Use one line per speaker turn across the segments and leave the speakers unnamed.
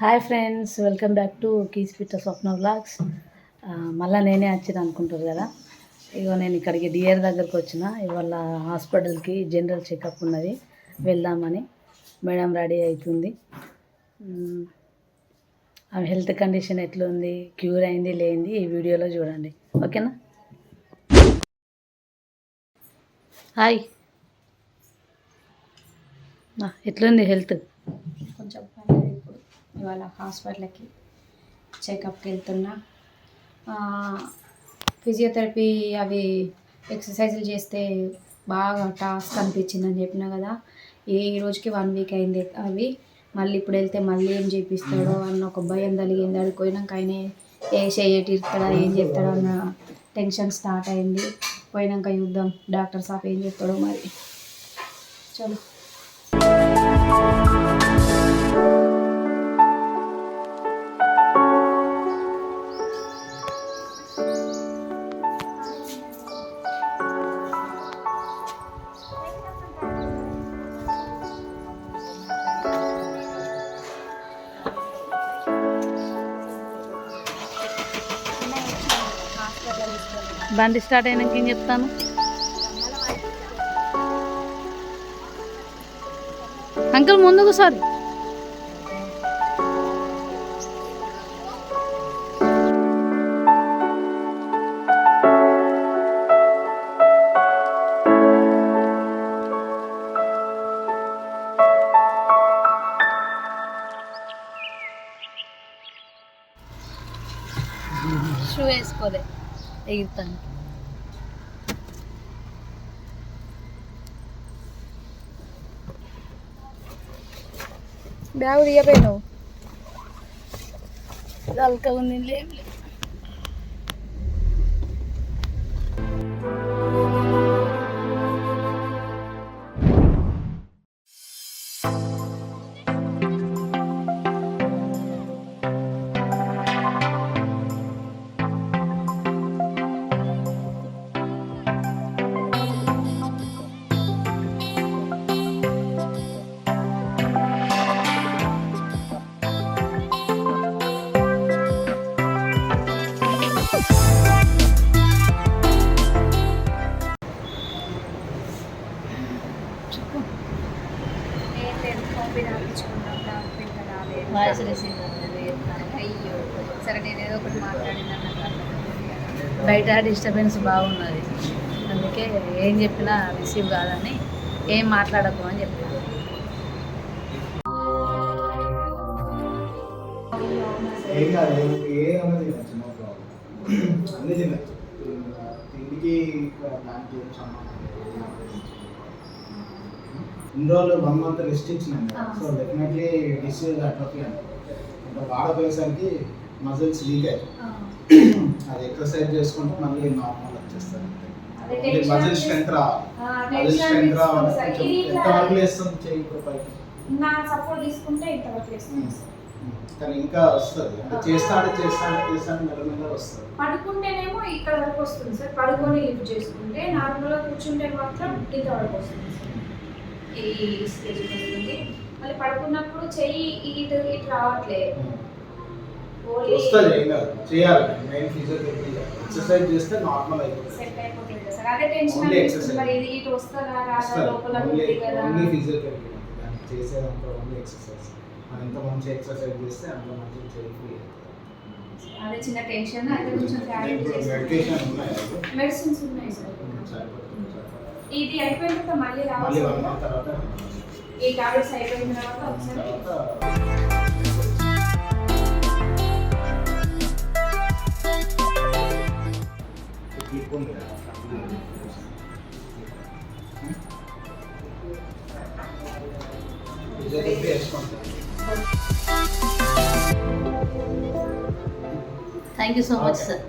Hi friends welcome back to కీస్పిట్ట Swapna blogs మళ్ళీ నేనే వచ్చాను అనుకుంటారు కదా. ఇగో నేను ఇక్కడికి డిఆర్ దగ్గరకు వచ్చిన. ఇవాళ హాస్పిటల్కి జనరల్ చెకప్ ఉన్నది. వెళ్దామని మేడం రెడీ అవుతుంది ఆ ఆమె హెల్త్ కండిషన్ ఎట్లుంది క్యూర్ అయింది లేనిది ఈ వీడియోలో చూడండి. ఓకేనా? హాయ్. ఎట్లుంది హెల్త్?
ఇవాళ హాస్పిటల్కి చెకప్కి వెళ్తున్నా. ఫిజియోథెరపీ అవి ఎక్సర్సైజులు చేస్తే బాగా టాస్క్ అనిపించిందని చెప్పిన కదా. ఏ ఈ రోజుకి వన్ వీక్ అయింది అవి. మళ్ళీ ఇప్పుడు వెళ్తే మళ్ళీ ఏం చేపిస్తాడో అన్న ఒక భయం కలిగింది అడిగి పోయినాక ఆయన ఏ చేయటి ఇస్తాడా ఏం చెప్తాడో అన్న టెన్షన్ స్టార్ట్ అయింది. పోయినాక చూద్దాం డాక్టర్ సాఫ్ ఏం చెప్తాడో మరి. చలో.
బండి స్టార్ట్ అయినాక ఏం చెప్తాను? అంకుల్ ముందుకు సారి షూ వేసుకోలే ఎగురుతాను.
ડાવરી આપે નો લાલ કવની લેવી
బయట డిస్టర్బెన్స్ బాగున్నది. అందుకే ఏం చెప్పినా రిసీవ్ కాదని ఏం మాట్లాడకు అని చెప్తాను
ఏం కాదు అన్నది అన్నీ తినచ్చు తిండికి సంబంధం. ఇన్ని రోజులు వన్ మంత్ రెస్ట్ ఇచ్చినాం కదా సో డెఫినెట్లీ డిసీజ్ అట్రోఫీ అంటే వాడపోయేసరికి మజిల్స్ లీక్ అవుతాయి అది ఎక్సర్సైజ్ చేసుకుంటే మళ్ళీ నార్మల్ వచ్చేస్తారు మజిల్. స్ట్రెంత్ రావాలి. మజిల్ స్ట్రెంత్ రావాలి. ఎంతవరకు లేస్తుంది చెయ్యి ఇప్పుడు పైకి?
నా సపోర్ట్ తీసుకుంటే ఇంతవరకు వేస్తుంది
కానీ ఇంకా వస్తుంది. అంటే చేస్తాడు చేస్తాడు చేస్తాడు మెల్లమెల్ల వస్తుంది.
పడుకుంటేనేమో ఇక్కడ వరకు వస్తుంది సార్. పడుకొని లిఫ్ట్ చేసుకుంటే నార్మల్గా కూర్చుంటే మాత్రం ఇంత వరకు వస్తుంది ఈ స్టేజ్ వస్తుంది. మళ్ళీ పడుకున్నప్పుడు చెయ్యి ఇటు ఇటు రావట్లే ఓన్లీ
వస్తుంది ఏం కాదు. చేయాలి. మెయిన్ ఫిజియోథెరపీ ఎక్సర్సైజ్ చేస్తే నార్మల్ అయిపోతుంది. ఓన్లీ ఫిజియోథెరపీ దానికి చేసేదంతా ఓన్లీ ఎక్సర్సైజ్ మనం ఎంత మంచి ఎక్సర్సైజ్ చేస్తే అంత మంచి చేయి ఫ్రీ
అదే చిన్న టెన్షన్ అయితే కొంచెం క్యారీ
మెడిటేషన్ ఉన్నాయి.
మెడిసిన్స్ ఉన్నాయి సార్. ఇది అయిపోయిన తర్వాత మళ్ళీ రావాలి
తర్వాత
ఈ టాబ్లెట్స్ అయిపోయిన తర్వాత ఒకసారి Thank you so
okay. much, sir.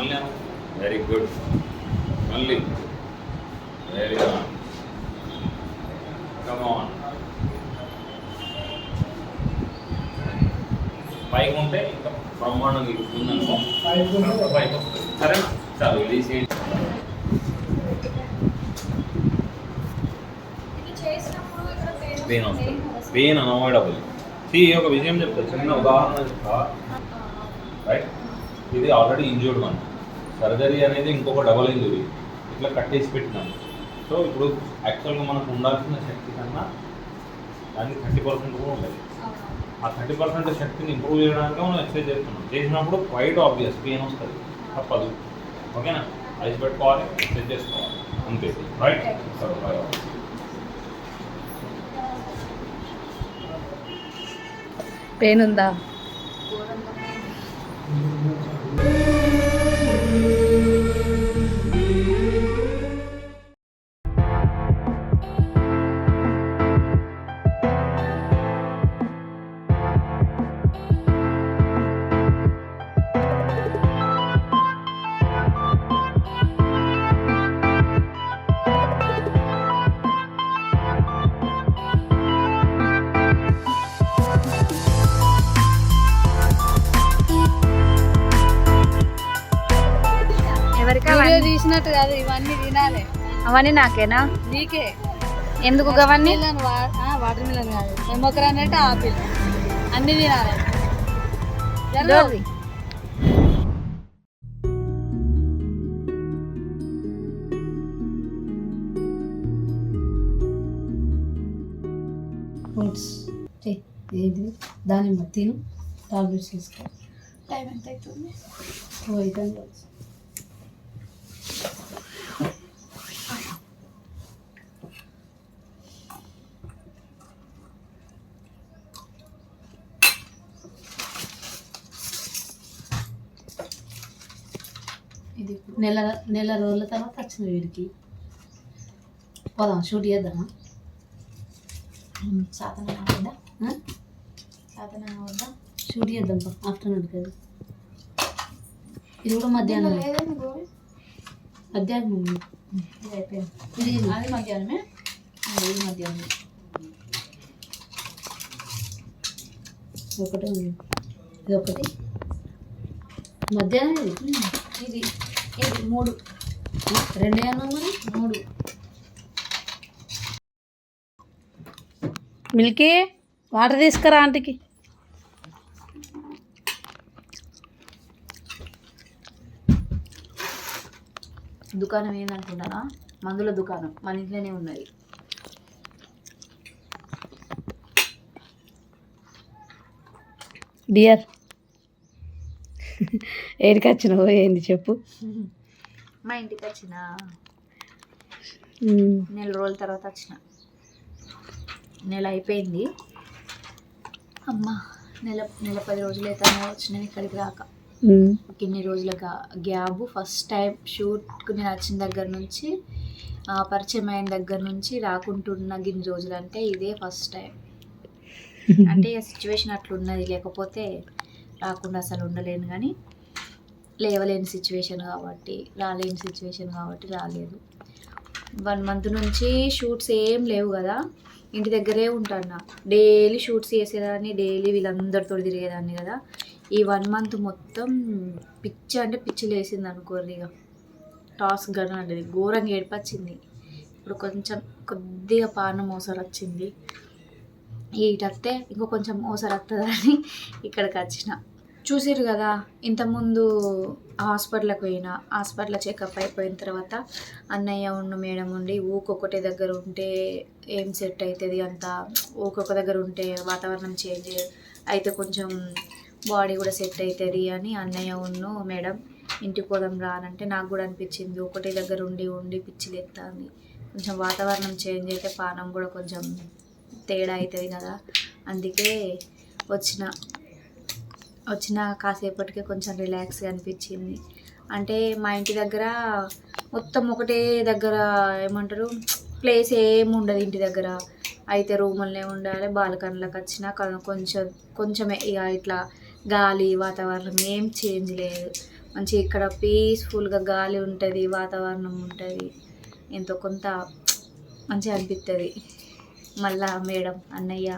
మళ్ళీ? వెరీ గుడ్ మళ్ళీ. వెరీ కమాన్ పైకి ఉంటే ఇంకా బ్రహ్మాండంగా ఉందనుకో పైకి వస్తుంది సరేనా చాలు రిలీజ్ చేయండి. పెయిన్ వస్తుంది. పెయిన్ అన్అవాయిడబుల్ ఈ ఒక విషయం చెప్తా. చిన్న ఉదాహరణ చెప్తా. రైట్ ఇది ఆల్రెడీ ఇంజూర్డ్ వన్ సర్జరీ అనేది ఇంకొక డబల్ ఇంజురీ ఇట్లా కట్టేసి పెట్టినాం. సో ఇప్పుడు యాక్చువల్గా మనకు ఉండాల్సిన శక్తి కన్నా దానికి థర్టీ పర్సెంట్ కూడా ఉండదు ఆ థర్టీ పర్సెంట్ శక్తిని ఇంప్రూవ్ చేయడానికి మనం ఎక్సర్సైజ్ చేస్తున్నాం. చేసినప్పుడు క్వైట్ ఆబ్వియస్ పెయిన్ వస్తుంది. తప్పదు. ఓకేనా? ఐస్ పెట్టుకోవాలి ఎక్సర్సైజ్ చేసుకోవాలి. అంతే. రైట్ సరే
పెయిన్ ఉందా? వీడియో తీసినట్టు కాదు ఇవన్నీ తినాలి.
అవన్నీ నాకేనా?
నీకే.
ఎందుకు
మిలన్ వాటర్ మిలన్ కాదు. ఎమ్మొక్కరన్నట్టు ఆపిల్. అన్ని తినాలి. జరుగు.
డోర్ది.
ఫ్రూట్స్ ఏది? దానిమ్మ తిను. టాబ్లెట్స్ తీసుకో
టైం ఎంత అవుతుంది
నెల నెల రోజుల తర్వాత వచ్చిన వీడికి. పోదాం షూట్ చేద్దామా?
సాధన వద్దా
ఆ?
సాధన వద్దా
షూట్ చేద్దాం ఆఫ్టర్నూన్ కదా. ఇది కూడా మధ్యాహ్నం మధ్యాహ్నం.
ఇది అయిపోయింది.
ఇది
అది మధ్యాహ్నమే? ఇది మధ్యాహ్నం
ఒకటి ఇది ఒకటి. మధ్యాహ్నం ఇది.
ఇది మూడు.
రెండే మరి?
మూడు.
మిల్కీ వాటర్ తీసుకురా ఆంటీకి.
దుకాణం ఏందనుకుంటారా మందుల దుకాణం. మన ఇంట్లోనే ఉన్నది.
డియర్ ఏడికి వచ్చినావు ఏంది చెప్పు.
మా ఇంటికి వచ్చిన. నెల రోజుల తర్వాత వచ్చిన. నెల అయిపోయింది. అమ్మా నెల నెల పది రోజులు అయితే వచ్చిన ఇక్కడికి రాక. ఇన్ని రోజుల గ్యాబ్. ఫస్ట్ టైం షూట్కి నేను వచ్చిన దగ్గర నుంచి ఆ, పరిచయం అయిన దగ్గర నుంచి రాకుంటున్న గిన్ని రోజులు అంటే ఇదే ఫస్ట్ టైం అంటే సిచ్యువేషన్ అట్లున్నది. లేకపోతే రాకుండా అసలు ఉండలేను కానీ లేవలేని సిచ్యువేషన్ కాబట్టి రాలేని సిచ్యువేషన్ కాబట్టి రాలేదు. వన్ మంత్ నుంచి షూట్స్ ఏం లేవు కదా. ఇంటి దగ్గరే ఉంటాను డైలీ షూట్స్ చేసేదాన్ని డైలీ వీళ్ళందరితో తిరిగేదాన్ని కదా. ఈ వన్ మంత్ మొత్తం పిచ్చి అంటే పిచ్చి లేసింది అనుకోరు ఇక టాస్క్ గన్ అంటే ఘోరంగా ఏడిపచ్చింది. ఇప్పుడు కొంచెం కొద్దిగా పానం మోసరు వచ్చింది ఈటత్తే ఇంకో కొంచెం మోసరు వస్తుందని ఇక్కడికి వచ్చిన. చూసిరు కదా ఇంతకుముందు హాస్పిటల్కి పోయిన హాస్పిటల్ చెకప్ అయిపోయిన తర్వాత అన్నయ్య ఉండు మేడం ఉండి ఊకొకటే దగ్గర ఉంటే ఏం సెట్ అవుతుంది అంత ఊకొక దగ్గర ఉంటే వాతావరణం చేంజ్ అయితే కొంచెం బాడీ కూడా సెట్ అవుతుంది అని అన్నయ్య ఉన్ను మేడం ఇంటికి పోదాం రా అని అంటే నాకు కూడా అనిపించింది ఒకటే దగ్గర ఉండి ఉండి పిచ్చి కొంచెం వాతావరణం చేంజ్ అయితే పానం కూడా కొంచెం తేడా అవుతుంది కదా అందుకే వచ్చిన. వచ్చిన కాసేపటికే కొంచెం రిలాక్స్గా అనిపించింది. అంటే మా ఇంటి దగ్గర మొత్తం ఒకటే దగ్గర ఏమంటారు ప్లేస్ ఏమి ఉండదు ఇంటి దగ్గర. అయితే రూములనే ఉండాలి బాల్కనీలకు వచ్చినా కొంచెం కొంచెమే ఇక ఇట్లా గాలి వాతావరణం ఏం చేంజ్ లేదు. మంచి ఇక్కడ పీస్ఫుల్గా గాలి ఉంటుంది వాతావరణం ఉంటుంది. ఎంతో కొంత మంచిగా అనిపిస్తుంది మళ్ళా మేడం అన్నయ్య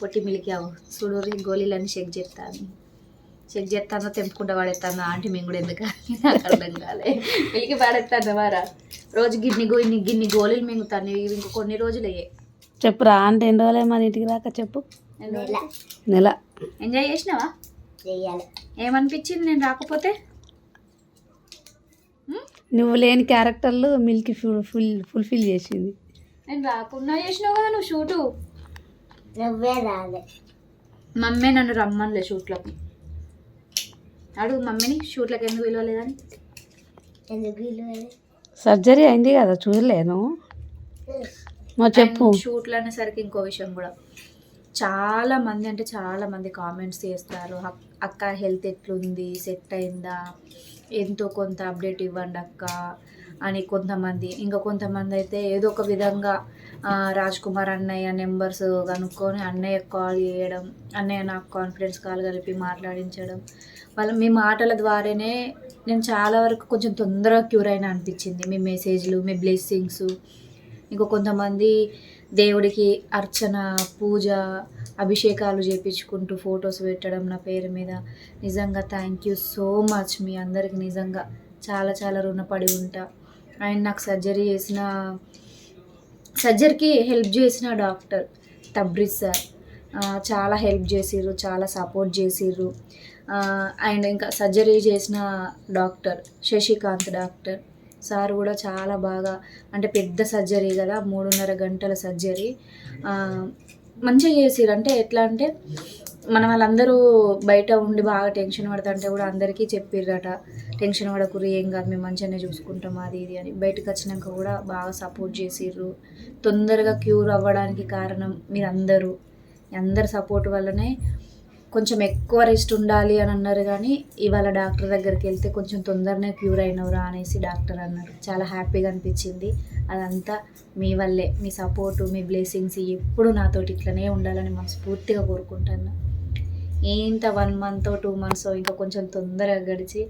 పొట్టి మిలికావు చూడూరి గోళీలన్నీ చెక్ చేస్తాను చెక్ చేస్తానో తెంపుకుంటా పడేస్తాను ఆంటీ మేము కూడా ఎందుకు నాకు అర్థం కాలే. మిలికి పడేస్తాను వారా? రోజు గిన్ని గిన్ని గిన్ని గోళీలు మింగుతాను ఇవి ఇంకో కొన్ని రోజులు అయ్యాయి
చెప్పురా అంటే ఎన్ని రోజులే మన ఇంటికి రాక? చెప్పు. నెల.
ఎంజాయ్ చేసినావా? ఏమనిపించింది నేను రాకపోతే?
నువ్వు లేని క్యారెక్టర్లు మిల్క్ ఫుల్ ఫుల్ ఫుల్ఫిల్ చేసింది.
నేను రాకుండా చేసినావు కదా నువ్వు షూటు. మమ్మీ నన్ను రమ్మనిలే షూట్లకి. అడుగు మమ్మీని షూట్లకు ఎందుకు పిలవలేదని?
సర్జరీ అయింది కదా చూడలేను. మా చెప్పు.
షూట్లు అనేసరికి ఇంకో విషయం కూడా. చాలా మంది అంటే చాలా మంది కామెంట్స్ చేస్తారు. "అక్- అక్క హెల్త్ ఎట్లుంది సెట్ అయిందా ఎంతో కొంత అప్డేట్ ఇవ్వండి అక్క అని కొంతమంది. ఇంకా కొంతమంది అయితే ఏదో ఒక విధంగా రాజ్ కుమార్ అన్నయ్య నెంబర్స్ కనుక్కొని అన్నయ్య కాల్ చేయడం అన్నయ్య నాకు కాన్ఫిడెన్స్ కాల్ కలిపి మాట్లాడించడం. వాళ్ళ మీ మాటల ద్వారానే నేను చాలా వరకు కొంచెం తొందరగా క్యూర్ అయినా అనిపించింది. మీ మెసేజ్లు మీ బ్లెస్సింగ్స్. ఇంకో కొంతమంది దేవుడికి అర్చన పూజ అభిషేకాలు చేపించుకుంటూ ఫొటోస్ పెట్టడం నా పేరు మీద. నిజంగా థ్యాంక్ యూ సో మచ్ మీ అందరికి. నిజంగా చాలా చాలా రుణపడి ఉంటా. అండ్ నాకు సర్జరీ చేసిన సర్జరీకి హెల్ప్ చేసిన డాక్టర్ తబ్రిజ్ సార్. చాలా హెల్ప్ చేసిర్రు చాలా సపోర్ట్ చేసిర్రు. అండ్ ఇంకా సర్జరీ చేసిన డాక్టర్ శశికాంత్ డాక్టర్ సార్ కూడా చాలా బాగా అంటే పెద్ద సర్జరీ కదా మూడున్నర గంటల సర్జరీ. మంచిగా చేసిర్రు. అంటే ఎట్లా అంటే మన వాళ్ళందరూ బయట ఉండి బాగా టెన్షన్ పడుతుంటే కూడా అందరికీ చెప్పిర్రట టెన్షన్ పడకురు ఏం కాదు మేము మంచిగానే చూసుకుంటాం అది ఇది అని. బయటకు వచ్చినాక కూడా బాగా సపోర్ట్ చేసిర్రు. తొందరగా క్యూర్ అవ్వడానికి కారణం మీరందరూ. అందరి సపోర్ట్ వల్లనే కొంచెం ఎక్కువ రెస్ట్ ఉండాలి అని అన్నారు కానీ ఇవాళ డాక్టర్ దగ్గరికి వెళ్తే కొంచెం తొందరనే క్యూర్ అయినవరా అనేసి డాక్టర్ అన్నారు. చాలా హ్యాపీగా అనిపించింది. అదంతా మీ వల్లే. మీ సపోర్టు మీ బ్లెస్సింగ్స్ ఎప్పుడు నాతోటి ఇట్లనే ఉండాలని మనస్ఫూర్తిగా కోరుకుంటున్నాను ఇంత వన్ మంత్ టూ మంత్స్ ఇంకా కొంచెం తొందరగా గడిచి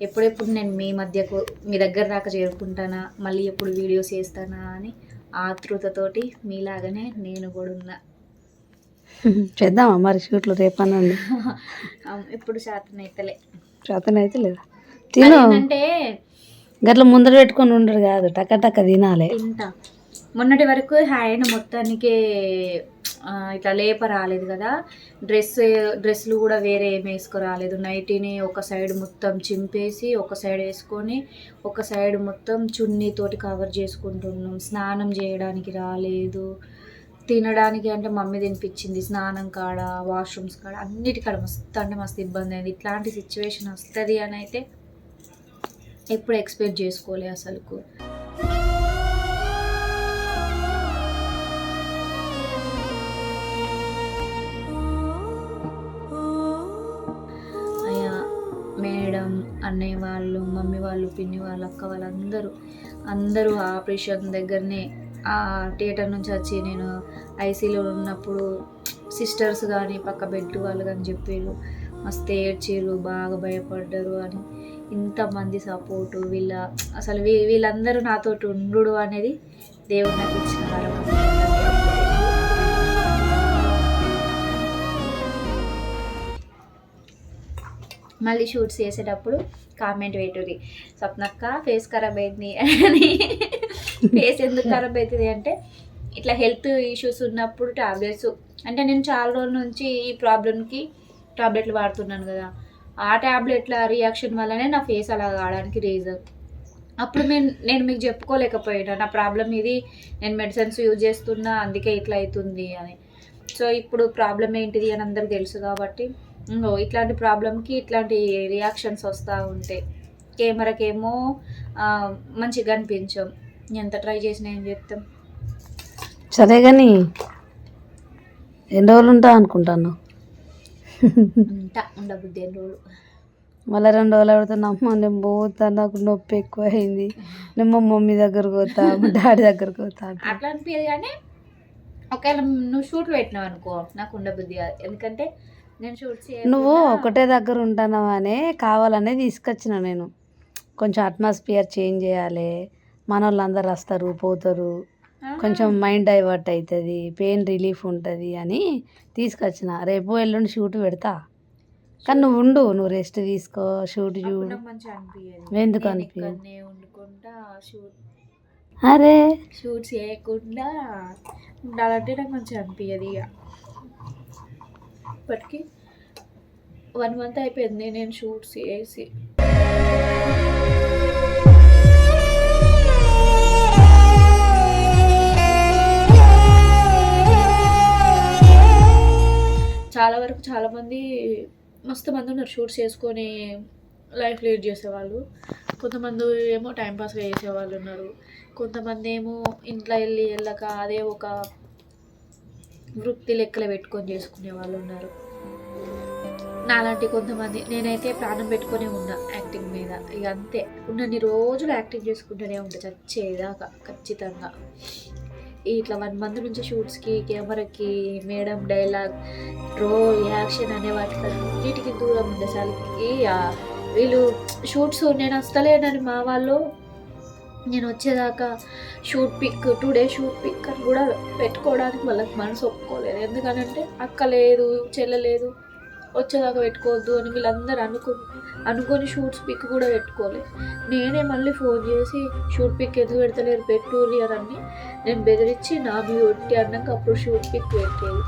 ఎప్పుడెప్పుడు నేను మీ మధ్యకు మీ దగ్గర దాకా చేరుకుంటానా మళ్ళీ ఎప్పుడు వీడియోస్ చేస్తానా అని ఆతృతతోటి మీలాగానే నేను కూడా ఉన్నా.
చేద్దామా మరి షూట్లు రేపనండి?
ఇప్పుడు శాతం అయితలే
చేతన అయితే లేదా తిను.
ఏంటంటే
గట్ల ముందర పెట్టుకొని ఉండరు కాదు టక్క టక్క తినాలి.
తింటా. మొన్నటి వరకు హ్యాండ్ మొత్తానికి ఇట్లా లేప రాలేదు కదా. డ్రెస్ డ్రెస్సులు కూడా వేరే ఏమి వేసుకురాలేదు. నైటీని ఒక సైడ్ మొత్తం చింపేసి ఒక సైడ్ వేసుకొని ఒక సైడ్ మొత్తం చున్నీతోటి కవర్ చేసుకుంటున్నాం. స్నానం చేయడానికి రాలేదు. తినడానికి అంటే మమ్మీ తినిపించింది స్నానం కాడ వాష్రూమ్స్ కాడ అన్నిటికాడ మస్తు అంటే మస్తు ఇబ్బంది అయింది. ఇట్లాంటి సిచ్యువేషన్ వస్తుంది అని అయితే ఎప్పుడు ఎక్స్పెక్ట్ చేసుకోలే అసలుకు. అన్నయ్య వాళ్ళు మమ్మీ వాళ్ళు పిన్ని వాళ్ళు అక్క వాళ్ళందరూ అందరూ ఆపరేషన్ దగ్గరనే ఆ థియేటర్ నుంచి వచ్చి నేను ఐసీలో ఉన్నప్పుడు సిస్టర్స్ కానీ పక్క బెడ్ వాళ్ళు కానీ చెప్పారు మస్తు ఏడ్చారు బాగా భయపడ్డారు అని. ఇంతమంది సపోర్టు వీళ్ళ అసలు వీ వీళ్ళందరూ నాతో ఉండు అనేది దేవుడు నాకు ఇచ్చిన వరం. మళ్ళీ షూట్స్ చేసేటప్పుడు కామెంట్ పెట్టుర్రి. స్వప్నక్క ఫేస్ ఖరాబ్ అయింది అని. ఫేస్ ఎందుకు ఖరాబ్ అవుతుంది అంటే ఇట్లా హెల్త్ ఇష్యూస్ ఉన్నప్పుడు టాబ్లెట్స్. అంటే నేను చాలా రోజుల నుంచి ఈ ప్రాబ్లమ్కి టాబ్లెట్లు వాడుతున్నాను కదా. ఆ టాబ్లెట్ల రియాక్షన్ వల్లనే నా ఫేస్ అలా కావడానికి రీజన్. అప్పుడు నేను నేను మీకు చెప్పుకోలేకపోయినా నా ప్రాబ్లం ఇది నేను మెడిసిన్స్ యూజ్ చేస్తున్నా అందుకే ఇట్లా అవుతుంది అని. సో ఇప్పుడు ప్రాబ్లం ఏంటిది అని అందరికి తెలుసు కాబట్టి ఇంగో ఇట్లాంటి ప్రాబ్లంకి ఇట్లాంటి రియాక్షన్స్ వస్తూ ఉంటాయి కెమెరాకేమో మంచిగా అనిపించాం ఎంత ట్రై చేసినా ఏం చెప్తాం?
సరే కానీ ఎన్ని రోజులు ఉంటా అనుకుంటాను
ఉంటా ఉండబుద్ధి ఎన్ని రోజులు?
మళ్ళీ రెండు రోజులు పెడుతున్నా అమ్మ నేను పోతా నాకు నొప్పి ఎక్కువ అయింది నేను మా మమ్మీ దగ్గరకు పోతా మా డాడీ దగ్గరకు పోతా అంట.
అట్లా అనిపించదు కానీ ఒకవేళ నువ్వు షూట్లు పెట్టినావు అనుకో నాకు ఉండబుద్ధి కాదు. ఎందుకంటే
నువ్వు ఒకటే దగ్గర ఉంటానవనే కావాలనే తీసుకొచ్చిన నేను. కొంచెం అట్మాస్ఫియర్ చేంజ్ చేయాలి. మన వాళ్ళందరూ వస్తారు పోతారు. కొంచెం మైండ్ డైవర్ట్ అవుతుంది పెయిన్ రిలీఫ్ ఉంటుంది అని తీసుకొచ్చిన. రేపు ఎల్లుండి షూట్ పెడతా. కానీ నువ్వు ఉండు నువ్వు రెస్ట్ తీసుకో షూట్ చూడు. ఎందుకు అనిపించదు?
షూట్
అరే!
షూట్స్ చేయకుండా ఉండాలంటే నాకు మంచిగా అనిపించదు ఇక. ఇప్పటికీ వన్ మంత్ అయిపోయింది నేను షూట్స్ వేసి చాలా వరకు చాలామంది మస్తు మంది ఉన్నారు షూట్స్ చేసుకొని లైఫ్ లీడ్ చేసేవాళ్ళు. కొంతమంది ఏమో టైంపాస్గా చేసేవాళ్ళు ఉన్నారు. కొంతమంది ఏమో ఇంట్లో వెళ్ళి వెళ్ళక అదే ఒక వృత్తి లెక్కలు పెట్టుకొని చేసుకునే వాళ్ళు ఉన్నారు. నాలాంటి కొంతమంది నేనైతే ప్రాణం పెట్టుకునే ఉన్నా యాక్టింగ్ మీద ఇక అంతే. ఉన్నన్ని రోజులు యాక్టింగ్ చేసుకుంటూనే ఉంటా చచ్చేదాకా ఖచ్చితంగా. ఇట్లా వన్ మంత్ నుంచి షూట్స్కి కెమెరాకి మేడం డైలాగ్ రోల్ యాక్షన్ అనే వాటికి వీటికి దూరం ఉండేసరికి వీళ్ళు షూట్స్ నేను వస్తలేనని మా వాళ్ళు నేను వచ్చేదాకా shoot pic today shoot pic అని కూడా పెట్టుకోవడానికి వాళ్ళకి మనసు ఒప్పుకోలేదు. ఎందుకనంటే అక్క లేదు చెల్ల లేదు వచ్చేదాకా పెట్టుకోవద్దు అని వీళ్ళందరూ అనుకు అనుకొని షూట్స్ పిక్ కూడా పెట్టుకోలేదు నేనే మళ్ళీ ఫోన్ చేసి షూట్ పిక్ ఎందుకు పెడతలేరు పెట్టుర్రి అని అన్ని నేను బెదిరించి నా బ్యూటీ అన్నాక అప్పుడు షూట్ పిక్ పెట్టేది.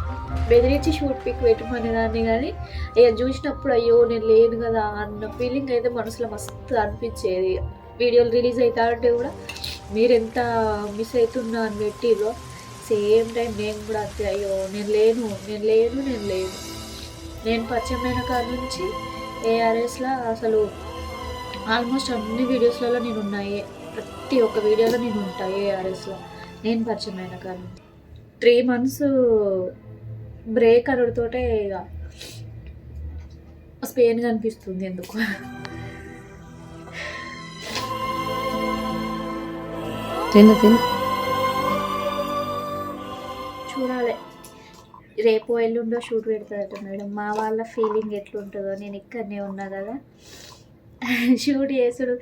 బెదిరించి షూట్ పిక్ పెట్టమనేదాన్ని కానీ ఇక చూసినప్పుడు అయ్యో నేను లేను కదా అన్న ఫీలింగ్ అయితే మనసులో మస్తు అనిపించేది. వీడియోలు రిలీజ్ అవుతారంటే కూడా మీరు ఎంత మిస్ అవుతున్నా అని పెట్టిరో సేమ్ టైం నేను కూడా అంతే. అయ్యో నేను లేను నేను లేను నేను లేను. నేను పరిచయమైన కాడ నుంచి ఏఆర్ఎస్లో అసలు ఆల్మోస్ట్ అన్ని వీడియోస్లలో నేను ఉన్నాయి ప్రతి ఒక్క వీడియోలో నేను ఉంటా ఏఆర్ఎస్లో నేను పరిచయమైన కాడ నుంచి. త్రీ మంత్స్ బ్రేక్ అనుడితోటే ఇక స్పెయిన్ కనిపిస్తుంది ఎందుకు.
తిను తిను.
చూడాలి. రేపు ఎల్లుండో షూట్ పెడతారట మేడం. మా వాళ్ళ ఫీలింగ్ ఎట్లుంటుందో. నేను ఇక్కడనే ఉన్నా కదా. షూట్ చేసుడు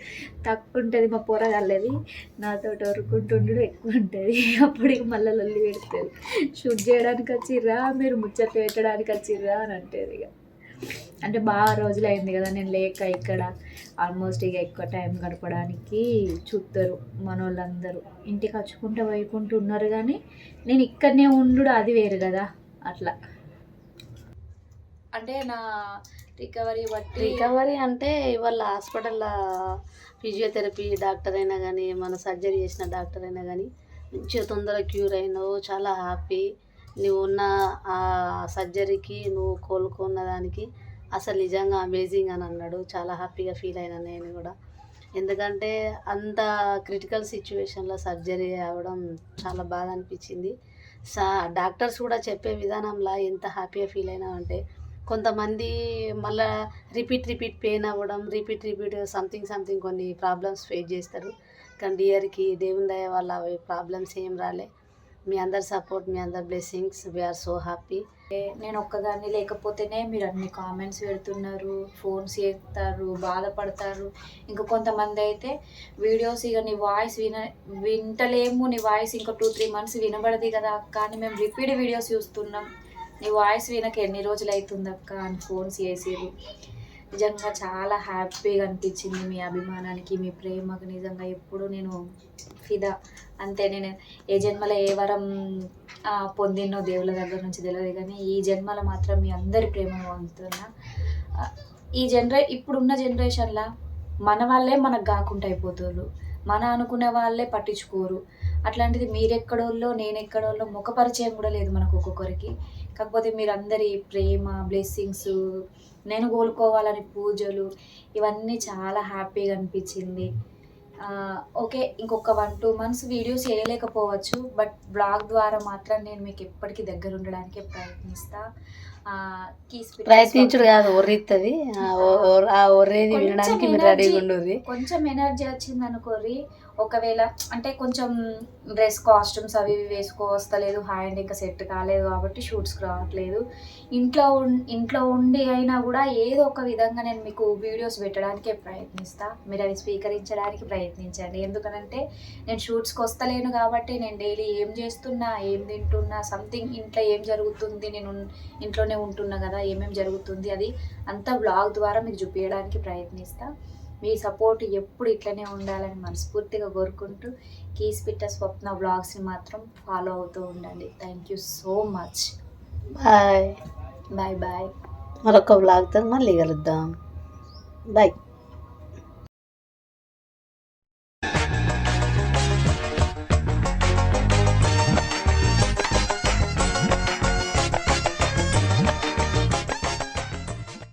తక్కువ ఉంటుంది మా పోరగాళ్ళది. నాతో వరుకుంటుండు ఎక్కువ ఉంటుంది అప్పటికి మళ్ళీ లొల్లి పెడుతుంది. షూట్ చేయడానికి వచ్చిర్రా మీరు ముచ్చట్లు పెట్టడానికి వచ్చిర్రా అని అంటేది ఇక. అంటే బాగా రోజులు అయింది కదా నేను లేక ఇక్కడ ఆల్మోస్ట్ ఇక ఎక్కువ టైం గడపడానికి చూస్తారు మన వాళ్ళందరూ ఇంటికి వచ్చుకుంటూ వైకుంటూ ఉన్నారు కానీ నేను ఇక్కడనే ఉండు అది వేరు కదా అట్లా. అంటే నా రికవరీ బట్టి
రికవరీ అంటే ఇవాళ హాస్పిటల్లో ఫిజియోథెరపీ డాక్టర్ అయినా కానీ మన సర్జరీ చేసిన డాక్టర్ అయినా కానీ మంచిగా తొందరగా క్యూర్ అయినావు చాలా హ్యాపీ. నువ్వు ఉన్న ఆ సర్జరీకి నువ్వు కోలుకున్న దానికి అసలు నిజంగా అమేజింగ్ అని అన్నాడు. చాలా హ్యాపీగా ఫీల్ అయినా నేను కూడా. ఎందుకంటే అంత క్రిటికల్ సిచ్యువేషన్లో సర్జరీ అవ్వడం చాలా బాధ అనిపించింది. సా డాక్టర్స్ కూడా చెప్పే విధానంలో ఎంత హ్యాపీగా ఫీల్ అయినా అంటే కొంతమంది మళ్ళా రిపీట్ రిపీట్ పెయిన్ అవ్వడం రిపీట్ రిపీట్ సంథింగ్ సంథింగ్ కొన్ని ప్రాబ్లమ్స్ ఫేస్ చేస్తారు. కానీ డియర్కి దేవుని దయ వల్ల అవి ప్రాబ్లమ్స్ ఏం రాలే. మీ అందరి సపోర్ట్ మీ అందరి బ్లెస్సింగ్స్ వీఆర్ సో హ్యాపీ
నేను ఒక్కదాన్ని లేకపోతేనే మీరు అన్ని కామెంట్స్ పెడుతున్నారు ఫోన్స్ చేస్తారు బాధపడతారు. ఇంకా కొంతమంది అయితే వీడియోస్ ఇక నీ వాయిస్ విన వింటలేము నీ వాయిస్ ఇంకా టూ త్రీ మంత్స్ వినబడది కదా అక్క అని మేము రిపీట్ వీడియోస్ చూస్తున్నాం. నీ వాయిస్ వినక ఎన్ని రోజులు అవుతుంది అక్క అని ఫోన్స్ చేసేది నిజంగా చాలా హ్యాపీగా అనిపించింది మీ అభిమానానికి మీ ప్రేమకు. నిజంగా ఎప్పుడు నేను ఫిదా. అంతే నేను ఏ జన్మలో ఏ వరం పొందినో దేవుళ్ళ దగ్గర నుంచి తెలియదు కానీ ఈ జన్మలో మాత్రం మీ అందరి ప్రేమను పొందుతున్నా. ఈ జనరే ఇప్పుడున్న జనరేషన్లో మన వాళ్ళే మనకు కాకుండా అయిపోతారు. మన అనుకునే వాళ్ళే పట్టించుకోరు. అట్లాంటిది మీరెక్కడోళ్ళో నేను ఎక్కడోళ్ళో ముఖ పరిచయం కూడా లేదు మనకు ఒక్కొక్కరికి. కాకపోతే మీరందరి ప్రేమ బ్లెస్సింగ్స్ నేను కోలుకోవాలని పూజలు ఇవన్నీ చాలా హ్యాపీగా అనిపించింది. ఆ, ఓకే ఇంకొక వన్ టూ మంత్స్ వీడియోస్ చేయలేకపోవచ్చు బట్ బ్లాగ్ ద్వారా మాత్రం నేను మీకు ఎప్పటికీ దగ్గర ఉండడానికి ప్రయత్నిస్తా.
ప్రయత్నించుడు కాదు ఒర్రిస్తుంది ఆ ఒర్రేది వినడానికి
కొంచెం ఎనర్జీ వచ్చింది అనుకోరి ఒకవేళ అంటే కొంచెం డ్రెస్ కాస్ట్యూమ్స్ అవి ఇవి వేసుకో వస్తలేదు హ్యాండ్ ఇంకా సెట్ కాలేదు కాబట్టి షూట్స్కి రావట్లేదు. ఇంట్లో ఉం- ఇంట్లో ఉండి అయినా కూడా ఏదో ఒక విధంగా నేను మీకు వీడియోస్ పెట్టడానికే ప్రయత్నిస్తా. మీరు అవి స్వీకరించడానికి ప్రయత్నించండి. ఎందుకనంటే నేను షూట్స్కి వస్తలేను కాబట్టి నేను డైలీ ఏం చేస్తున్నా ఏం తింటున్నా సంథింగ్ ఇంట్లో ఏం జరుగుతుంది నేను ఇంట్లోనే ఉంటున్నా కదా ఏమేమి జరుగుతుంది అది అంతా బ్లాగ్ ద్వారా మీకు చూపించడానికి ప్రయత్నిస్తా. మీ సపోర్ట్ ఎప్పుడు ఇట్లనే ఉండాలని మనస్ఫూర్తిగా కోరుకుంటూ కీస్పిట్ట స్వప్న బ్లాగ్స్ని మాత్రం ఫాలో అవుతూ ఉండండి. Thank you so much
bye
bye bye
మరొక బ్లాగ్తో మళ్ళీ కలుద్దాం. బాయ్